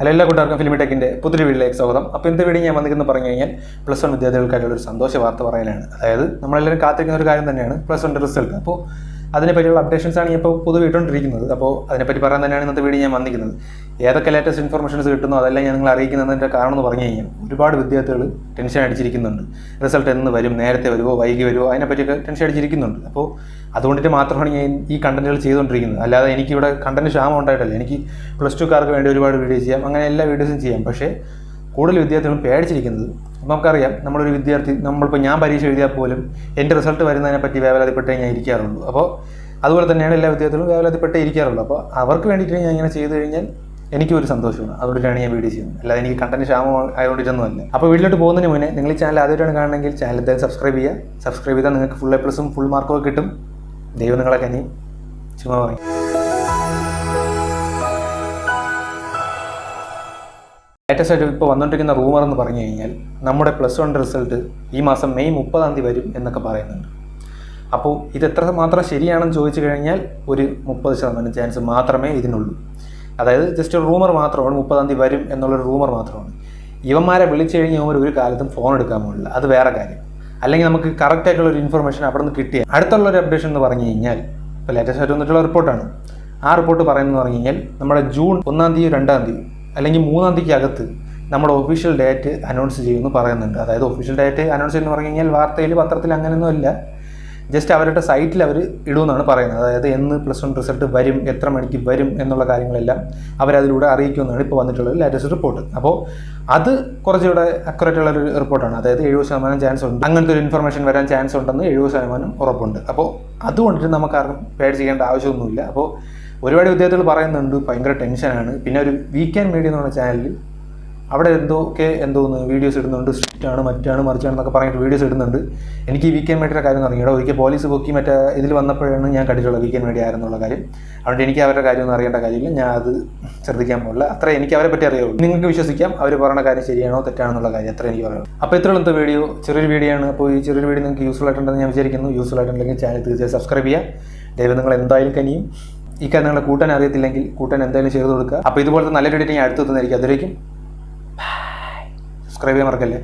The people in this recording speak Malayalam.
ഹലോ എല്ലാ കൂട്ടുകാർക്കും ഫിലിം ടെക്കിന്റെ പുതിയ വീട്ടിലേക്ക് സ്വാഗതം. അപ്പോൾ ഇന്നത്തെ വീഡിയോ ഞാൻ വന്നിരിക്കുന്നു പറഞ്ഞു കഴിഞ്ഞാൽ പ്ലസ് വൺ വിദ്യാർത്ഥികൾക്കായിട്ടുള്ള ഒരു സന്തോഷ വാർത്ത പറയാനാണ്. അതായത് നമ്മളെല്ലാവരും കാത്തിരിക്കുന്ന ഒരു കാര്യം തന്നെയാണ് പ്ലസ് വൺ റിസൾട്ട്. അപ്പോൾ അതിനെപ്പറ്റിയുള്ള അപ്ഡേഷൻസ് ആണ് ഇപ്പോൾ പൊതുവെ ഇട്ടുകൊണ്ടിരിക്കുന്നത്. അപ്പോൾ അതിനെപ്പറ്റി പറയാൻ തന്നെയാണ് ഇന്നത്തെ വീഡിയോ ഞാൻ വന്നിരിക്കുന്നത്. ഏതൊക്കെ ലേറ്റസ്റ്റ് ഇൻഫർമേഷൻസ് കിട്ടുന്നോ അതെല്ലാം ഞാൻ നിങ്ങൾ അറിയിക്കുന്നതിന്റെ കാരണം എന്ന് പറഞ്ഞു കഴിഞ്ഞാൽ ഒരുപാട് വിദ്യാർത്ഥികൾ ടെൻഷൻ അടിച്ചിരിക്കുന്നുണ്ട്. റിസൾട്ട് എന്ന് വരും നേരത്തെ വരുമോ വൈകി വരുമോ അതിനെപ്പറ്റിയൊക്കെ ടെൻഷൻ അടിച്ചിരിക്കുന്നുണ്ട്. അപ്പോൾ അതുകൊണ്ടിട്ട് മാത്രമാണ് ഞാൻ ഈ കണ്ടന്റുകൾ ചെയ്തുകൊണ്ടിരിക്കുന്നത്. അല്ലാതെ എനിക്കിവിടെ കണ്ടന്റ് ക്ഷാമം ഉണ്ടായിട്ടല്ല. എനിക്ക് പ്ലസ് ടുക്കാർക്ക് വേണ്ടി ഒരുപാട് വീഡിയോ ചെയ്യാം. അങ്ങനെ എല്ലാ വീഡിയോസും ചെയ്യാം. പക്ഷേ കൂടുതൽ വിദ്യാർത്ഥികളും പേടിച്ചിരിക്കുന്നത്. നമുക്കറിയാം നമ്മളൊരു വിദ്യാർത്ഥി നമ്മളിപ്പോൾ ഞാൻ പരീക്ഷ എഴുതിയാൽ പോലും എന്റെ റിസൾട്ട് വരുന്നതിനെ പറ്റി വേവലാതിപ്പെട്ടേ ഞാൻ ഇരിക്കാറുള്ളൂ. അപ്പോൾ അതുപോലെ തന്നെയാണ് എല്ലാ വിദ്യാർത്ഥികളും വേവലാതിപ്പെട്ടേ ഇരിക്കാറുള്ളൂ. അപ്പോൾ അവർക്ക് വേണ്ടിയിട്ട് ഞാൻ ഇങ്ങനെ ചെയ്തു കഴിഞ്ഞാൽ എനിക്കൊരു സന്തോഷമാണ്. അതുകൊണ്ടിട്ടാണ് ഞാൻ വീഡിയോ ചെയ്യുന്നത്. അല്ലാതെ എനിക്ക് കണ്ടന്റ് ക്ഷാമം ആയതുകൊണ്ടിട്ടൊന്നുമല്ല അപ്പോൾ വീട്ടിലോട്ട് പോകുന്നതിന് മുന്നേ നിങ്ങൾ ഈ ചാനൽ ആദ്യമായിട്ടാണ് കാണണമെങ്കിൽ ചാനൽ എന്തായാലും സബ്സ്ക്രൈബ് ചെയ്യുക. സബ്സ്ക്രൈബ് ചെയ്താൽ നിങ്ങൾക്ക് ഫുൾ എ പ്ലസും ഫുൾ മാർക്കും കിട്ടും. ദൈവം നിങ്ങളെ കനി. ചുമ്മാ പറയും. ലേറ്റസ്റ്റ് ആയിട്ട് ഇപ്പോൾ വന്നുകൊണ്ടിരിക്കുന്ന റൂമർ എന്ന് പറഞ്ഞു കഴിഞ്ഞാൽ നമ്മുടെ പ്ലസ് വൺ റിസൾട്ട് ഈ മാസം മെയ് മുപ്പതാം തീയതി വരും എന്നൊക്കെ പറയുന്നുണ്ട്. അപ്പോൾ ഇത് എത്ര മാത്രം ശരിയാണെന്ന് ചോദിച്ചു കഴിഞ്ഞാൽ ഒരു മുപ്പത് ശതമാനം ചാൻസ് മാത്രമേ ഇതിനുള്ളൂ. അതായത് ജസ്റ്റ് ഒരു റൂമർ മാത്രമാണ് മുപ്പതാം തീയതി വരും എന്നുള്ളൊരു റൂമർ മാത്രമാണ്. ഇവന്മാരെ വിളിച്ചു കഴിഞ്ഞാൽ ഇവർ ഒരു കാലത്തും ഫോൺ എടുക്കാൻ പോകില്ല അത് വേറെ കാര്യം. അല്ലെങ്കിൽ നമുക്ക് കറക്റ്റ് ആയിട്ടുള്ള ഒരു ഇൻഫർമേഷൻ അവിടെ നിന്ന് കിട്ടിയ അടുത്തുള്ള ഒരു അപ്ഡേഷൻ എന്ന് പറഞ്ഞു കഴിഞ്ഞാൽ ഇപ്പോൾ ലേറ്റസ്റ്റ് ആയിട്ട് വന്നിട്ടുള്ള റിപ്പോർട്ടാണ് ആ റിപ്പോർട്ട് പറയുന്നത് പറഞ്ഞു കഴിഞ്ഞാൽ നമ്മുടെ ജൂൺ ഒന്നാം തീയതി രണ്ടാം തീയതി അല്ലെങ്കിൽ മൂന്നാം തീയതിക്ക് അകത്ത് നമ്മുടെ ഒഫീഷ്യൽ ഡേറ്റ് അനൗൺസ് ചെയ്യുമെന്ന് പറയുന്നുണ്ട്. അതായത് ഒഫീഷ്യൽ ഡേറ്റ് അനൗൺസ് ചെയ്യുമെന്ന് പറഞ്ഞു കഴിഞ്ഞാൽ വാർത്തയിൽ പത്രത്തിൽ അങ്ങനെയൊന്നും അല്ല. ജസ്റ്റ് അവരുടെ സൈറ്റിൽ അവർ ഇടുമെന്നാണ് പറയുന്നത്. അതായത് എന്ന് പ്ലസ് വൺ റിസൾട്ട് വരും എത്ര മണിക്ക് വരും എന്നുള്ള കാര്യങ്ങളെല്ലാം അവരതിലൂടെ അറിയിക്കുമെന്നാണ് ഇപ്പോൾ വന്നിട്ടുള്ള ലേറ്റസ്റ്റ് റിപ്പോർട്ട് അപ്പോൾ അത് കുറച്ചുകൂടെ അക്യുറേറ്റ് ഉള്ള ഒരു റിപ്പോർട്ടാണ് അതായത് എഴുപത് ശതമാനം ചാൻസ് ഉണ്ട്. അങ്ങനത്തെ ഒരു ഇൻഫർമേഷൻ വരാൻ ചാൻസ് ഉണ്ടെന്ന് എഴുപത് ശതമാനം ഉറപ്പുണ്ട്. അപ്പോൾ അതുകൊണ്ടിട്ട് നമുക്ക് ആർക്കും ചെയ്യേണ്ട ആവശ്യമൊന്നുമില്ല. അപ്പോൾ ഒരുപാട് വിദ്യാർത്ഥികൾ പറയുന്നുണ്ട് ഭയങ്കര ടെൻഷനാണ് പിന്നെ ഒരു വീക്കെൻഡ് മീഡിയ എന്ന് പറഞ്ഞ ചാനലിൽ അവിടെ എന്തൊക്കെ എന്തോന്ന് വീഡിയോസ് ഇടുന്നുണ്ട് സ്ട്രിക്റ്റ് ആണ് മറ്റാണ് മറിച്ചാണെന്നൊക്കെ പറഞ്ഞിട്ട് വീഡിയോസ് ഇടുന്നുണ്ട്. എനിക്ക് ഈ വീക്കെൻഡ് മീഡിയയുടെ കാര്യം അറിയണം ഒരിക്കൽ പോലീസ് പൊക്കി മറ്റേ ഇതിൽ വന്നപ്പോഴാണ് ഞാൻ കണ്ടിട്ടുള്ളത് വീക്കെൻഡ് മീഡിയ ആയിരുന്നുള്ള കാര്യം. അതുകൊണ്ട് എനിക്ക് അവരുടെ കാര്യമൊന്നും അറിയേണ്ട കാര്യമില്ല. ഞാൻ അത് ശ്രദ്ധിക്കാൻ പോകില്ല അത്ര എനിക്ക് അവരെ പറ്റി അറിയുള്ളൂ. നിങ്ങൾക്ക് വിശ്വസിക്കാം അവർ പറഞ്ഞ കാര്യം ശരിയാണോ തെറ്റാണെന്നുള്ള കാര്യം. അത്ര എനിക്ക് പറയാം അപ്പോൾ ഇത്രയുള്ള വീഡിയോ ചെറിയൊരു വീഡിയോ ആണ്. അപ്പോൾ ഈ ചെറിയൊരു വീഡിയോ നിങ്ങൾക്ക് യൂസ്ഫുൾ ആയിട്ടുണ്ടെന്ന് ഞാൻ വിചാരിക്കുന്നു. യൂസ്ഫുൾ ആയിട്ടുണ്ടെങ്കിൽ ചാനൽ തീർച്ചയായും സബ്സ്ക്രൈബ് ചെയ്യുക. ദൈവം നിങ്ങൾ എന്തായാലും കനിയും. ഈ കാര്യം നിങ്ങളുടെ കൂട്ടാൻ അറിയത്തില്ലെങ്കിൽ കൂട്ടാൻ എന്തായാലും ചെയ്ത് കൊടുക്കുക. അപ്പോൾ ഇതുപോലത്തെ നല്ലൊരു ഡേറ്റ് ഞാൻ അടുത്ത് തന്നിരിക്കും. അതിലേക്കും സബ്സ്ക്രൈബ് ചെയ്യാൻ മറക്കല്ലേ?